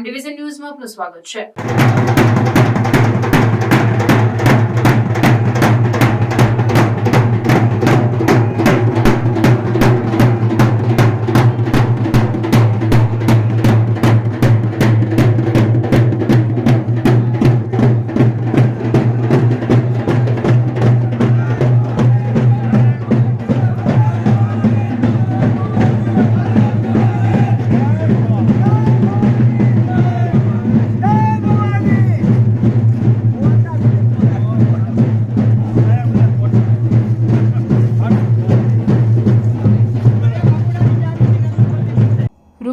Prime division ન્યૂઝમાં આપનું સ્વાગત છે.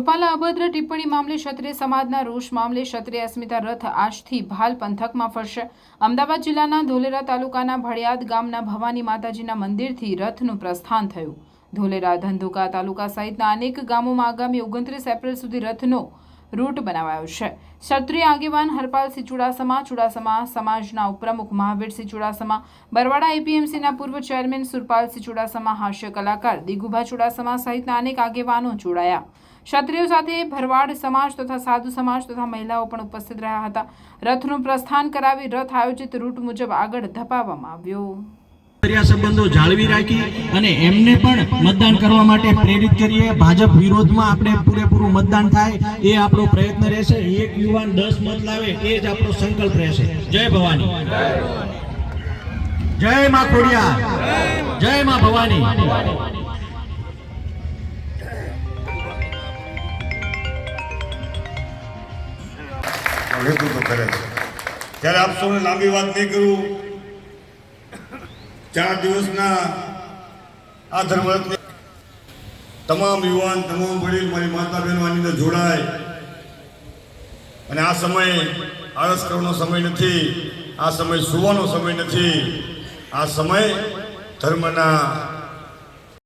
રૂપાલા અભદ્ર ટિપ્પણી મામલે ક્ષત્રિય સમાજના રોષ મામલે ક્ષત્રિય અસ્મિતા રથ આજથી ભાલ પંથકમાં ફરશે. અમદાવાદ જિલ્લાના ધોલેરા તાલુકાના ભળિયાદ ગામના ભવાની માતાજીના મંદિરથી રથનું પ્રસ્થાન થયું. ધોલેરા ધંધુકા તાલુકા સહિતના અનેક ગામોમાં આગામી ઓગણત્રીસ એપ્રિલ સુધી રથનો રૂટ બનાવાયો છે. ક્ષત્રિય આગેવાન હરપાલસિંહ ચુડાસમા ચુડાસમા સમાજના ઉપપ્રમુખ મહાવીરસિંહ ચુડાસમા બરવાડા એપીએમસીના પૂર્વ ચેરમેન સુરપાલસિંહ ચુડાસમા હાસ્ય કલાકાર દિગુભા ચુડાસમા સહિતના અનેક આગેવાનો જોડાયા. ક્ષત્રિયો સાથે ભરવાડ સમાજ તથા સાધુ સમાજ તથા મહિલાઓ પણ ઉપસ્થિત રહ્યા હતા. રથનું પ્રસ્થાન કરાવી રથ આયોજિત રૂટ મુજબ આગળ ધપાવવામાં આવ્યો. કર્યા સંબંધો જાળવી રાખી અને એમને પણ મતદાન કરવા માટે પ્રેરિત કરીએ. ભાજપ વિરોધમાં આપણે પૂરેપૂરું મતદાન થાય એ આપણો પ્રયત્ન રહેશે. એક યુવાન દસ મત લાવે એ જ આપણો સંકલ્પ રહેશે. જય ભવાની. જય માં ખોડિયા જય માં ભવાની. ત્યારે આપ સૌને લાંબી વાત નહીં કરું ચાર દિવસના આ ધર્મરથની તમામ યુવાન, તમામ વડીલ મારી માતા બહેનો અંદર જોડાય. અને આ સમય આળસ કરવાનો સમય નથી, આ સમય સુવાનો સમય નથી, આ સમય ધર્મના